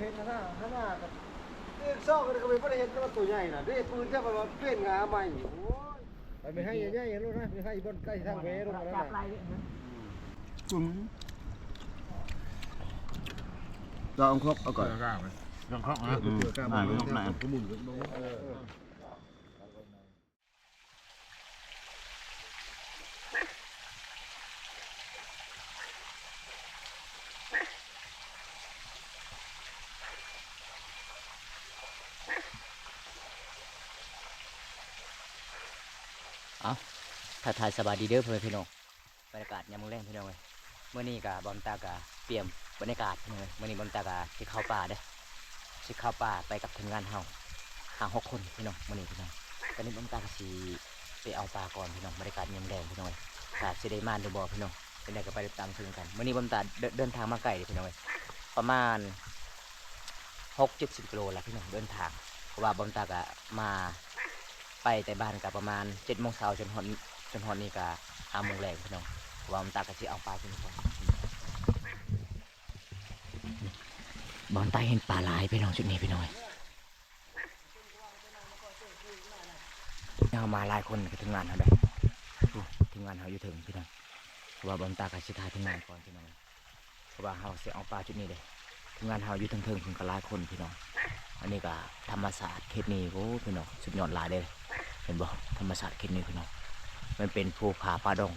เห็นนะนะข้างหน้ากับเด็กซอกกันก็ไม่ได้เห็นว่าตัวใหญ่น่ะเด็กปืนจะมาเปลี่ยนงาใหม่โอ้ยไปไม่ให้ใหญ่ๆลูกนะไม่ให้บนใกล้ทางเวลูกนะจุ่มเราเอาครกเอาก่อนกล้าไหมลองเคาะนะอืมอ่าลูกไหนก็มุนกัน ทักทายสบายดีเด้อเพื่อนพี่น้องบรรยากาศยามมื้อแรงพี่น้องเลยเมื่อนี้กับบอมตากะเปลี่ยมบรรยากาศพี่น้องเลยเมื่อนี้บอมตากะสิเข้าป่าเด้อสิเข้าป่าไปกับทีมงานเฮาหาหกคนพี่น้องเมื่อนี้พี่น้องตอนนี้บอมตากะสิไปเอาปลาก่อนพี่น้องบรรยากาศยามแรงพี่น้องเลยกาสิได้มานหรือบ่พี่น้องเป็นไงก็ไปตามชมกันเมื่อนี้บอมตาเดินเดินทางมาไกลเลยพี่น้องเลยประมาณหกเจ็ดสิบกิโลแล้วพี่น้องเดินทางเพราะว่าบอมตากะมา ไปแต่บ้านกับประมาณเจ็ดโมงเช้าจนหอนจนหอนนี่ก็ห้าโมงแรงพี่น้องว่ามันตากระชิเอาปลาขึ้นก่อนบอลใต้เห็นปลาหลายพี่น้องชุดนี้พี่น้อยเอามาหลายคนก็ถึงงานเขาได้ถึงงานเขาอยู่ถึงพี่น้องว่าบอลตากระชิทายถึงงานก่อนพี่น้องเพราะว่าเขาเสียเอาปลาชุดนี้เลยถึงงานเขาอยู่ถึงถึงถึงก็หลายคนพี่น้องอันนี้ก็ธรรมศาสตร์เขตนี้โอ้พี่น้องสุดยอดหลายเลย เห็นบ่ธรรมศาสตร์เขตนี้พี่น้องมันเป็นภูผาป่าดง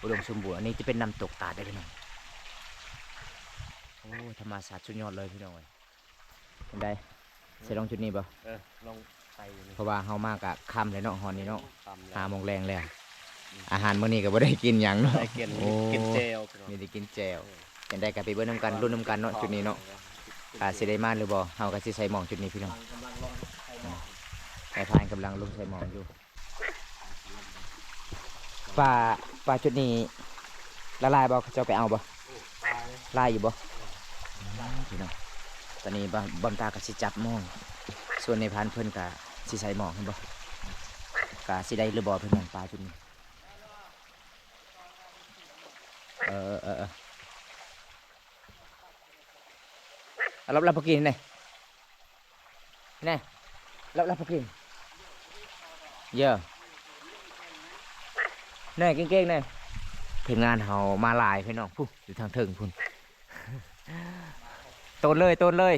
อุดมสมบูรณ์อันนี้จะเป็นน้ำตกตาดได้พี่น้องโอ้ธรรมศาสตร์สุดยอดเลยพี่น้องเอ้ยเป็นไดเสยลองจุดนี้ป่ะเออลงไปนี่เพราะว่าเฮามากะค่ำเลยเนาะฮอนนี้เนาะตำหาโมงแรงแล้วอาหารมื้อนี้ก็บ่ได้กินหยังเนาะ ได้กินโอ้ กินเจลมีได้กินแจวเป็นได้กันไปเบิ่งน้ำกันรุ่นน้ำกันเนาะจุดนี้เนาะ อาสิได้มาหรือบ่เฮาก็สิใส่หมองจุดนี้พี่น้องกำลังลงไปหมอก นายพานกำลังลงใส่หมองอยู่ปลาปลาจุดนี้ละลายบ่เขาจ้าไปเอาบ่ไลายอยู่บ่พี่น้องตอนนี้บำบำตากับสิจับหมอง ส่วนในพันเพิ่นกะสิใส่หมองเห็นบ่กะสิได้หรือบ่เพิ่นน้องปลาจุดนี้เออเออเออรับรับพกินนี่นี่รับรับพกิน เยอะนี่เก่งๆนี่ทีมงานเฮามาหลายพี่น้องพุ่อยู่ทางเทิงพุ่นโตนเลยโตนเลย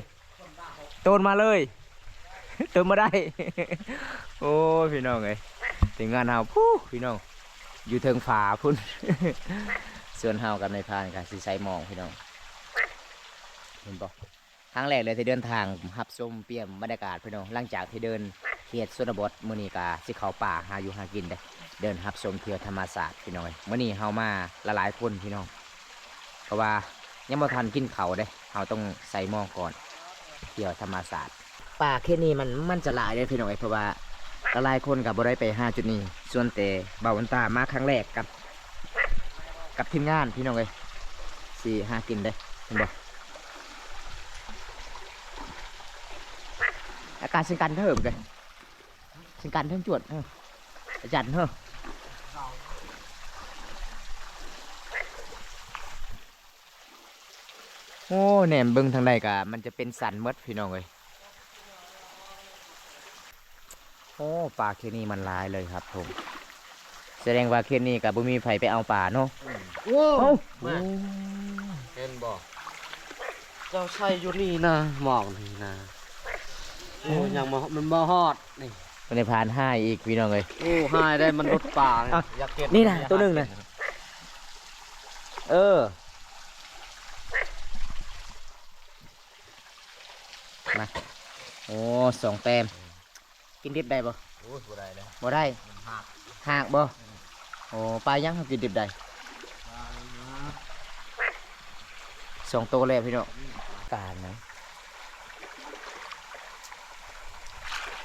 โตนมาเลยโตนมาได้ โอ้พี่น้องเอ้ยทีมงานเฮาผู้พี่น้องอยู่เทิงฝาพุ่นส่วนเฮากับในพานกับสีใสมองพี่น้องเห็นปะครั้งแรกเลยที่เดินทางหับส้มเปี่ยมบรรยากาศพี่น้องหลังจากที่เดิน เขตชนบทมื้อนี้กาสิเขาป่าหาอยู่หากินเด้เดินหับส้มเที่ยวธรรมศาสตร์พี่น้องมื้อนี้เฮามาละหลายคนพี่น้อง เพราะว่ายังบ่ทันกินเขาวเด้เฮาต้องใส่หม้อก่อนเที่ยวธรรมศาสตร์ ป่าเขตนี้มันมันจะหลายเด้พี่น้องเอ้ยเพราะว่าหลายคนกับบ่ได้ไปหาจุดนี้ ส่วนแต่บ่าววันตามาครั้งแรกกับ กับทีมงานพี่น้องเลยสี่หากินได้เห็นบ่อากาศสิงกันเทิมกัน สิงกันเทิมจวดเอออาจารย์เฮ้อโอ้แหนมเบิ้งทางใดกะมันจะเป็นสันหมดพี่น้องเลยโอ้ปลาเคนี่มันหลายเลยครับผม แสดงว่าเคนี่กับบุมีไผไปเอาป่าเนาะโอ้เอ้ามาเห็นบ่เจ้าใช่อยู่นี่นะหมอกนี่นะโอ้ยังมามันมาฮอดนี่ มันในพานห้าอีกพี่น้องเลยโอ้หายได้มันรถป่าเนี่ยอะอยากเก็บนี่นะตัวหนึ่งนะเออมาโอ้สองแต้มกินดิบได้บ่โอ้ยบ่ได้เลยบ่ได้มันหักหากบ่โอ้ปลายังเขากินดิบได้สองตัวเลยพี่น้องการนะ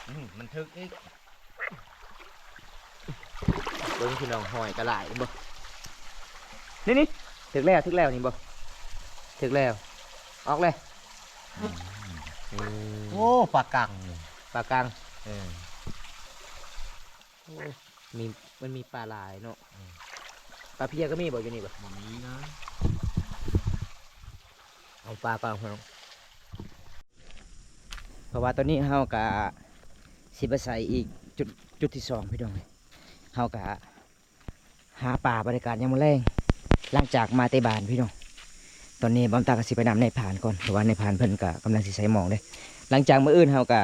มมันทึกอีกเบิ้งพี่น้องหอยกระไหลบ่นี่นี่ถึกแล้วถึกแล้วนี่บ่ถึกแล้ว ออกเลยอืมโอ้ปลากังปลากังเออโอ้มีมันมีปลาหลายเนาะปลาเพียก็มีบ่อยู่นี่บ่บ่มีนะเอาปลาก่อนพี่น้องเพราะว่าตอนนี้เฮากะ สิไปใส่อีกจุดจุดที่สองพี่น้องเอ้ยเฮากะหาปลาบริการยังมาแรงหลังจากมาเตบานพี่น้อง ตอนนี้บอมตากสิไปนำในผ่านก่อนเพราะว่าในผ่านเพิ่นกะกำลังสิใส่มองเลยหลังจากมื้ออื่นเฮากะ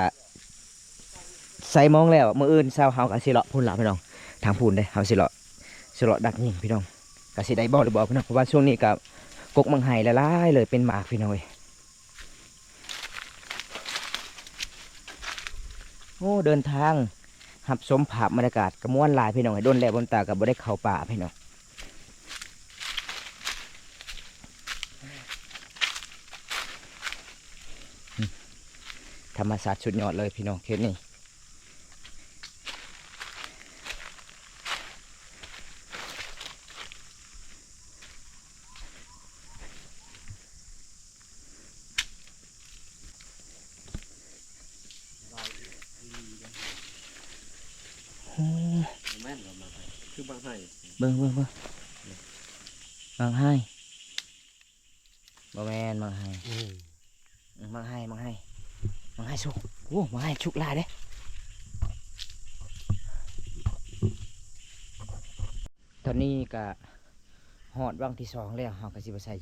ใส่มองแล้วมื้ออื่นเช้าเฮากะสิเลาะพุ่นละพี่น้อง ทางพุ่นเด้เฮาสิเลาะสิเลาะดักยิงพี่น้องกะสิได้บ่หรือบ่พี่น้องเพราะว่าช่วงนี้กะกกมังไห้ละลายเลยเป็นหมากพี่น้อย โอ้เดินทางหับสมผาบบรรยากาศกระม้วนลายพี่น้องให้โดนแลบบนตากับบ่ได้เข้าป่าพี่น้องธรรมศาสตร์สุดยอดเลยพี่น้องเคสนี้โอ้ แม่นเรามาให้คือบางให้ เบิ่งเบิ่งเบิ่งมังไห้ บ่แม่นมังไห้อืมอืมมังไห้มังไห้มังไห้สุกโอ้มังไห้ชุกหลายเด้ตอนนี้ก็หอดวังที่สองแล้วเฮาก็สิไปใส่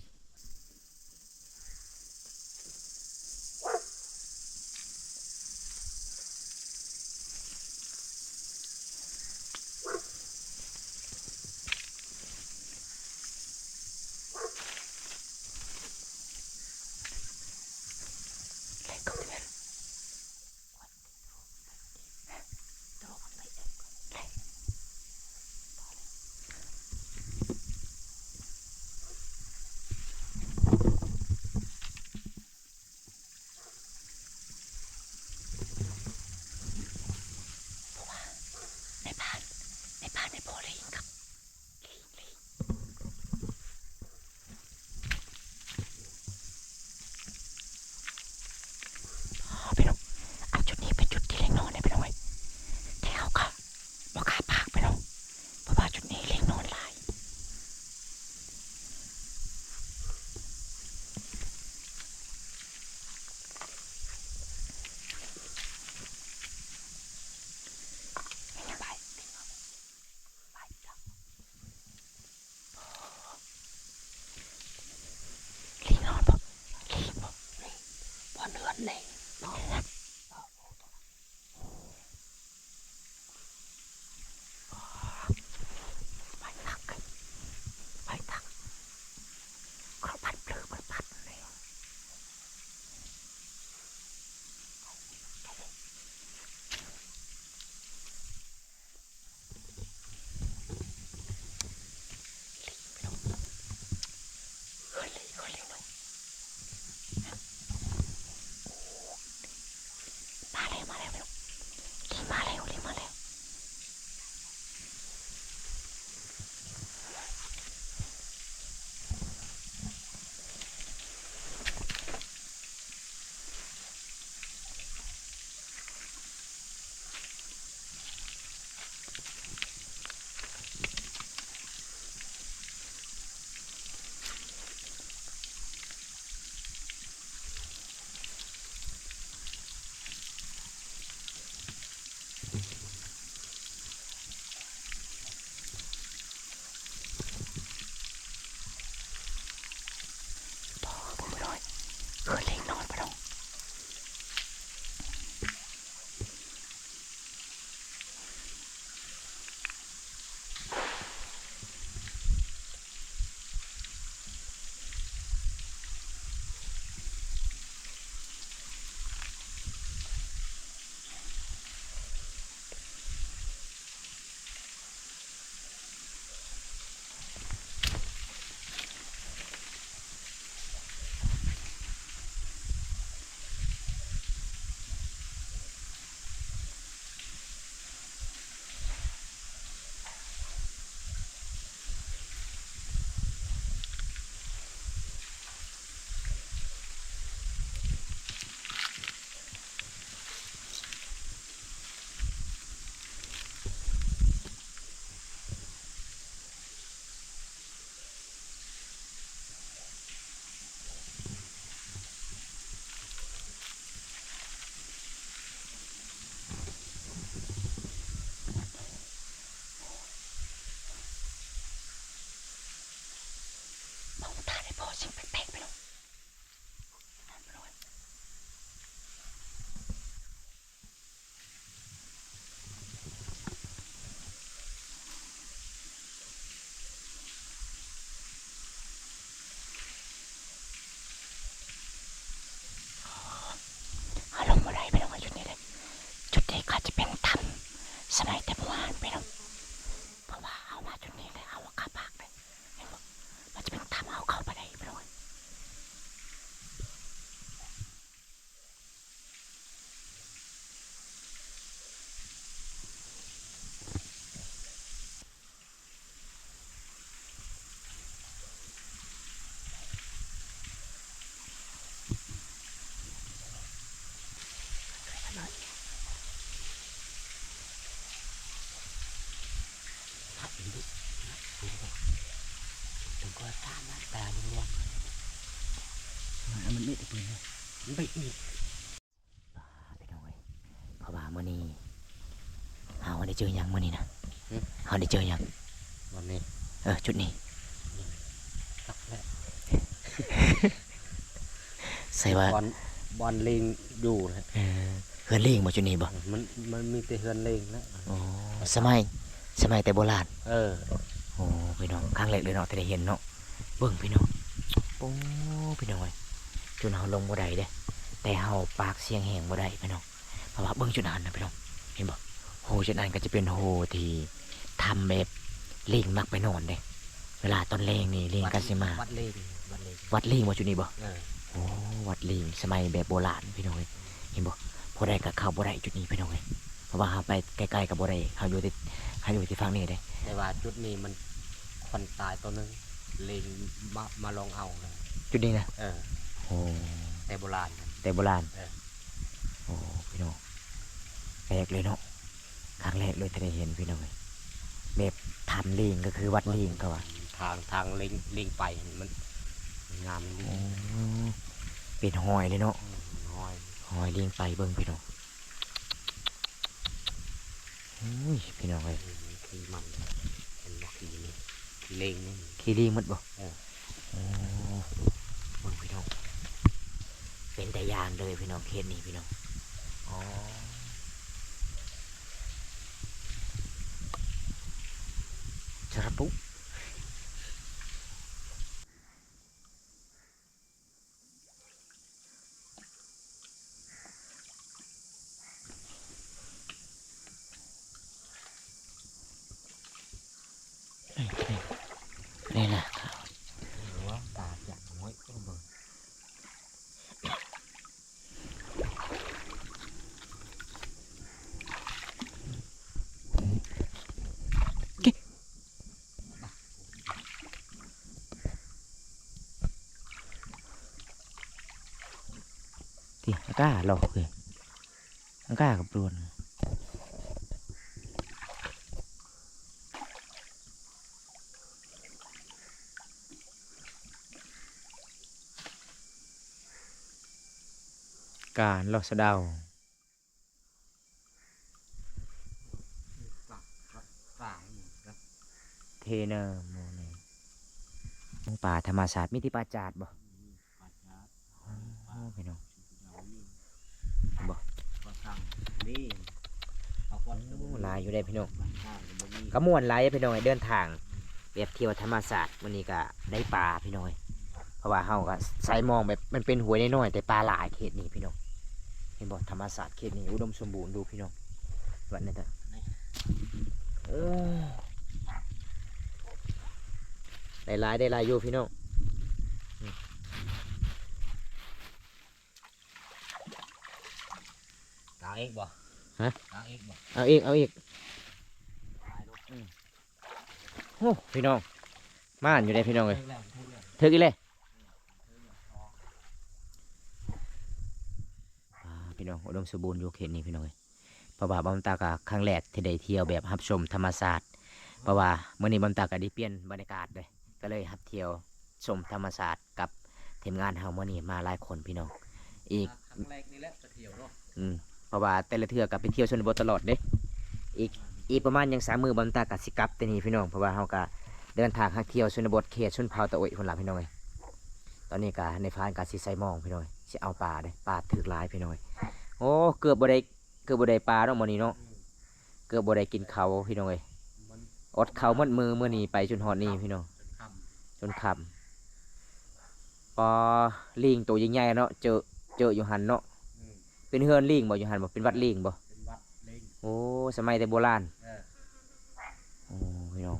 Hallelujah. ปิดตามาตาดูว่ามันไม่ได้ปืนเลยมันไปอีกบ้าไปหน่อยพราะว่ามื่อนี้เฮาได้เจอยังมื่อนี้นะเฮาได้เจอยังวันนี้เออชุดนี้ตักแล้วใส่ว่าบอลบอลเลงอยู่นะเออเฮือนลิงมาชุดนี้บ่มันมันมีแต่เฮือนเลงนะอ๋อสมัยสมัยแต่โบราณเออโอ้พี่น้องครั้งแรกเลยเนาะที่ได้เห็นเนาะ เบิ่งพี่น้องโอ้พี่น้องเอ้ยจุดเฮาลงบ่ได้เด้แต่เฮาปากเสียงแหงบ่ได้พี่น้องเพราะว่าเบิ่งจุดนั้นนะพี่น้องเห็นบ่โหจุดนั้นก็จะเป็นโหที่ทำแบบลิงมักไปนอนเด้เวลาตอนแรงนี่ลิงก็สิมา วัดเลงวัดเลงวัดลิงบ่จุดนี้บ่เออโอ้วัดลิงสมัยแบบโบราณพี่น้องเอ้ยเห็นบ่บ่ได้ก็เข้าบ่ได้จุดนี้พี่น้องเอ้ยเพราะว่าเฮาไปใกล้ๆกับบ่ได้เฮาอยู่ที่เฮาอยู่ที่ฝั่งนี้เด้แต่ว่าจุดนี้มันคนตายตัวหนึง เลงมามาลองเอาเลยจุดนี้นะเออ โอ้แต่โบราณนะ แต่โบราณเออ โอ้พี่น้องแปลกเลยเนาะครั้งแรกเลยที่ได้เห็นพี่น้องเอ้ยแบบทำลิงก็คือวัดลิงก็ว่าทางทางเลงเลงไปมันงามโอ้เป็นหอยเลยเนาะน้อยหอยลิงไปเบิ่งพี่น้องโอ้ยพี่น้องเอ้ยคือมันเป็นวักขีนี่ ขี้เลงนี่ขี้ลิงหมดบ่เออ โอ้เบิ่งพี่น้อง เป็นแต่ยานเลยพี่น้องเขตนี้พี่น้อง อ๋อชะระปุ นี่นะ หัวตาจะน้อยก็เบิ่ง ที่อาหลอกเลยอากากับปลวนการลอกสเดาสางนะเทเนอร์โมนป่าธรรมศาสตร์มิติปาจาดบ่ ปัจจัย โอ้พี่น้อง บ่ก็สั่ง นี่เอาคนโอ้หลายอยู่ได้พี่น้องข้างบ่มีกระมวนหลายพี่น้องเดินทางแบบเที่ยวธรรมศาสตร์วันนี้ก็ได้ปลาพี่น้อยเพราะว่าเฮาก็ใส่มองแบบมันเป็นหวยน้อยๆแต่ปลาหลายเขตนี้พี่น้องเห็นบ่ธรรมศาสตร์เขตนี้อุดมสมบูรณ์ดูพี่น้องวันนี้เถอะโอ้ได้หลายได้หลายอยู่พี่น้อง ตาเอกบ่ ฮะตาเอกบ่เอาอีก เอาอีกอืมโอ้พี่น้องม่านอยู่ได้พี่น้องเลยถึกอีเลยอ่าพี่น้องอุดมสมบูรณ์อยู่เขตนี้พี่น้องเอ้ยเพราะว่าบอมตากะครั้งแรกที่ได้เที่ยวแบบรับชมธรรมศาสตร์เพราะว่าเมื่อนี้บอมตากะได้เปลี่ยนบรรยากาศเลยก็เลยรับเที่ยวชมธรรมศาสตร์กับทีมงานเฮาเมื่อนี้มาหลายคนพี่น้อง อีกครั้งแรกนี่แหละจะเที่ยวเนาะอืม เพราะว่าแต่ละเทือกับไปเที่ยวชนบทตลอดเด้อีกอีกประมาณยังสามมือบอมตากะสิกลับแต่นี่พี่น้องเพราะว่าเฮาก็เดินทางหาเที่ยวชนบทเขตชนเผ่าตะโอยคนละพี่น้องเอ้ยตอนนี้กะในฟานกะสิใส่หมองพี่น้องเอ้ยสิเอาปลาเด้ปลาถึกหลายพี่น้องเอ้ยโอ้เกือบบ่ได้เกือบบ่ได้ปลาเนาะมื้อนี้เนาะเกือบบ่ได้กินเขาพี่น้องเอ้ยอดข้าวหมดมือมื้อนี้ไปจนฮอดนี่พี่น้องจนค่ำปอลิงตัวใหญ่ๆเนาะเจอเจออยู่หันเนาะ เป็นเฮือนลิงบ่อยู่หันบ่เป็นวัดลิงบ่เป็นวัดเลงโอ้สมัยแต่โบราณเออโอ้พี่น้อง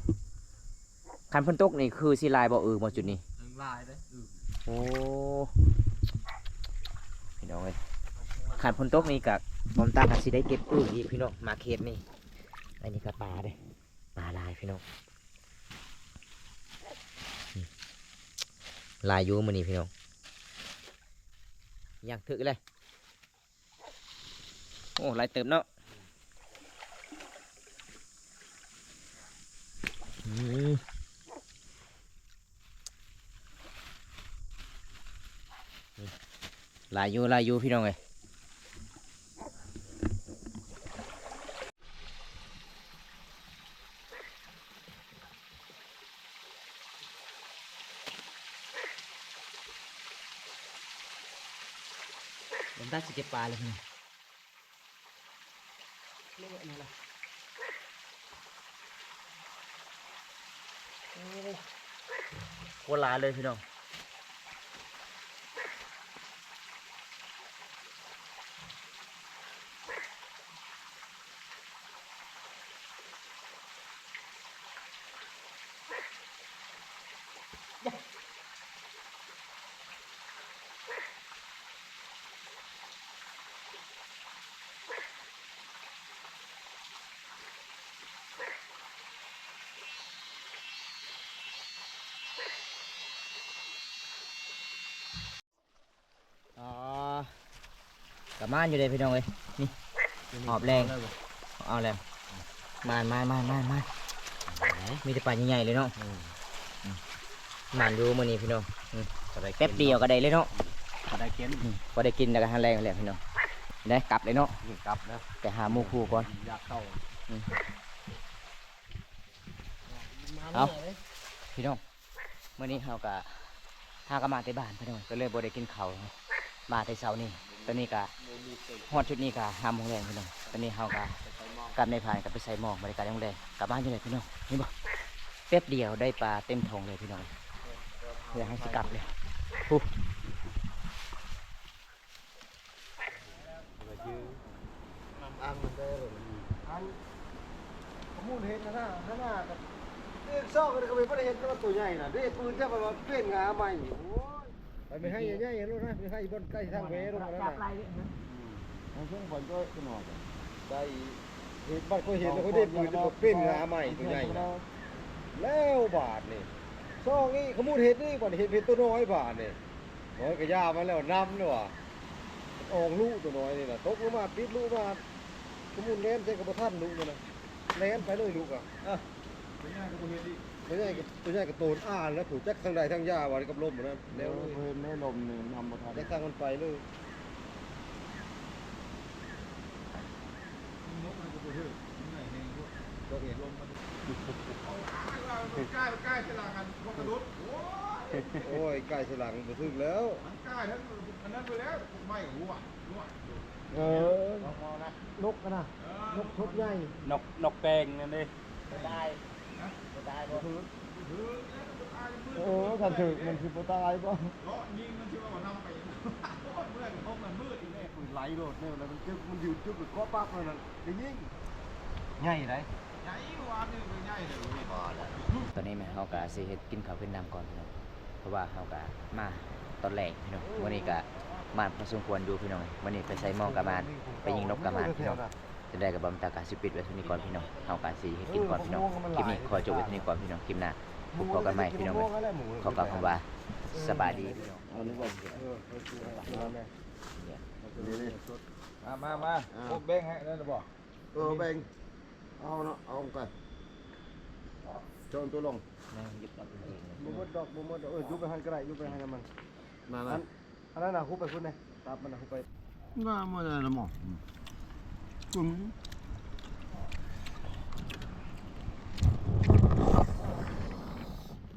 คันเพ้นตกนี่คือสิลายบ่เออบ่จุดนี้ถึงลายเด้ออืมโอ้พี่น้องเอ้ยคันเพ้นตกนี่กะบอมตาก็สิได้เก็บอึ่งอีกพี่น้องมาเขตนี่อันนี้ก็ปลาเด้ปลาลายพี่น้องอืมลายอยู่มื้อนี้พี่น้องย่างถึกเลย โอ้ลายเติมเนาะอืมนี่หลายอยู่หลายอยู่พี่น้องเอ้ยผมได้สิเก็บปลาเลย พี่น้องโคตรหลายเลยพี่น้อง มานอยู่เลยพี่น้องเอ้ยนี่หอบแรงเอาแล้วมานมานมานมานมานมีแต่ปลาใหญ่ๆเลยเนาะอืมมานอยู่มื้อนี้พี่น้องอืมแป๊บเดียวก็ได้เลยเนาะก็ได้เก็นอืมพอได้กินแล้วก็หันแรงแล้วพี่น้องได้กลับเลยเนาะนี่กลับนะแต่หาหมู่คู่ก่อนอยากเข้าเอาพี่น้องมื้อนี้เฮาก็หาก็มาแต่บ้านพี่น้องก็เลยบ่ได้กินข้าวมาแต่เช้านี่ต อนนี้ก็ฮอดชุดนี้ก็5โมงแรงพี่น้องตอนนี้เฮาก็กลับในพานก็ไปใส่หมอกบริการโรงแรมกลับบ้านอยู่เลยพี่น้องนี่บ่แป๊บเดียวได้ปลาเต็มท้องเลยพี่น้องเดี๋ยวเฮาสิกลับเลยฮู้อ่างมันได้เลยอันขมูลเห็นนะฮะข้าหน้ากับเด็กซอกก็ไม่ได้เห็นว่าตัวใหญ่น่ะเด็กปืนจะไปว่าเป็นงาใหม่ ไปไม่ให้ใหญ่ๆลูกนะไม่ให้บนใกล้ทางเวลูกนะเอาช่วงบอลก็ขึ้นหน่อยได้เห็นบ้านก็เห็นแล้วเขาได้ปืนจะเป็นงาใหม่ตัวใหญ่นะแล้วบาทนี่ซองนี่ขมูลเห็นนี่บ่เห็นเป็นตัวน้อยบาทนี่โอ้ยกระยามาแล้วน้ำเลยว่ะออกลูกตัวน้อยนี่นะตกลงมาปิดลูกมาขมูลเล่นใจกับท่านลูกมันนะเล่นไปเลยลูกอะอะไม่ใช่ตัวใหญ่กับโตนอ่านแล้วถูกแจ็คทางใดทางยาวันกับลมหมดนั้นแล้วเลยเพิ่นได้ลมหนี่งนำบ่ทันแจ็คทางมันไปเลยโอ้ยใกล้สลังมาถึงแล้วเออนกกันนะนกชดใหญ่นกนกแปงนั่นดิ เออท่านถึกมันคือปตายป่ะปืนไหลโดดเนี่ยแล้วมันจึ๊กมันอยู่จึ๊กกับก้อปั๊บเลยนั่นจะยิงใหญ่ไรตอนนี้แม่เฮาก็สิเฮ็ดกินข้าวเป็นน้ำก่อนพี่น้องเพราะว่าเฮาก็มาตอนแรกพี่น้องวันนี้ก็มาพอสมควรอยู่พี่น้องวันนี้ไปใส่หม้อกระมานไปยิงนกกระมานพี่น้อง จะได้กับบอมตากาสิปิดไว้เท่านี้ก่อนพี่น้องเฮากาสีให้กินก่อนพี่น้องคลิปนี้ขอจบไว้เท่านี้ก่อนพี่น้องคลิปหน้าพบกันใหม่พี่น้องขอกล่าวคำว่าสบายดีพี่น้องเอานึกว่าเออเออเอาแม่นี่นี่มามามาพวกแบ่งให้นั่นน่ะบอกเออแบ่งเอาเนาะเอาไปโจนตัวลงยึดกับเองบ่หมดอกบ่หมดอกเออยุบไปหันก็ได้ยุบไปหันมันมาอันอันนั้นน่ะคุบไปพุ่นเลยตับมันน่ะคุบไปมามาได้ละหมอ คุณ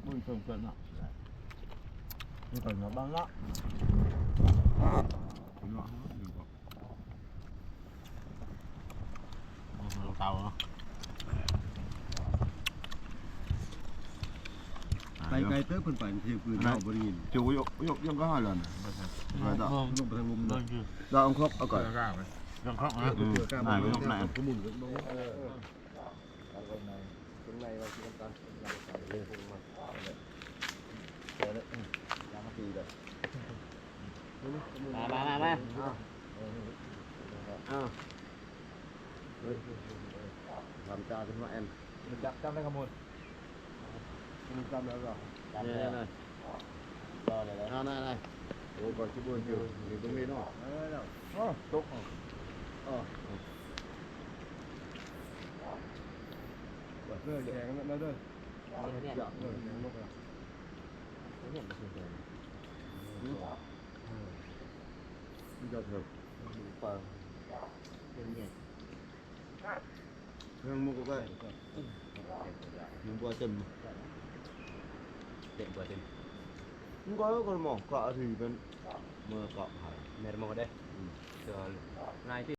บุญส่งเกินอะนี่ก่อนมาบ้างละคุณว่าดูก่อนเราเตาเนาะไปไกลเต้อเพิ่นไปเที่ยวปืนเอาบ่ได้ยินจูยกยกยกก็ห้าเลยนะไปต่อลงไปทางมุมโดนั้นนคือเราเอาครบเอาก่อน ยังครบนะเดี๋ยวกล้าไหนบ่ไปตรงไหนก็หมุนกันบ่เออเออเอาตรงไหนตรงไหนว่าสิกันเราไปเลยพวกมันเดี๋ยวนะยามาตีเลยมามามามาอ้าวเฮ้ยทำจ้าขึ้นมาแอมจับจำได้ขโมยมึงจำแล้วเหรอนี่นี่รอเลยอ่านั่นๆโอ้ก่อนชิบุนอยู่อยู่ตรงนี้เนาะเออแล้วโอ้ตก อ๋อเลิกแข่งกันแล้วเด้ออยากเลิกแข่งนกอะ cho thường và nhưng mua cái nhưng qua chừng เด็กกว่าเต็ม không có con mỏ cọ thì vẫn mưa cọ hả แม่นมอง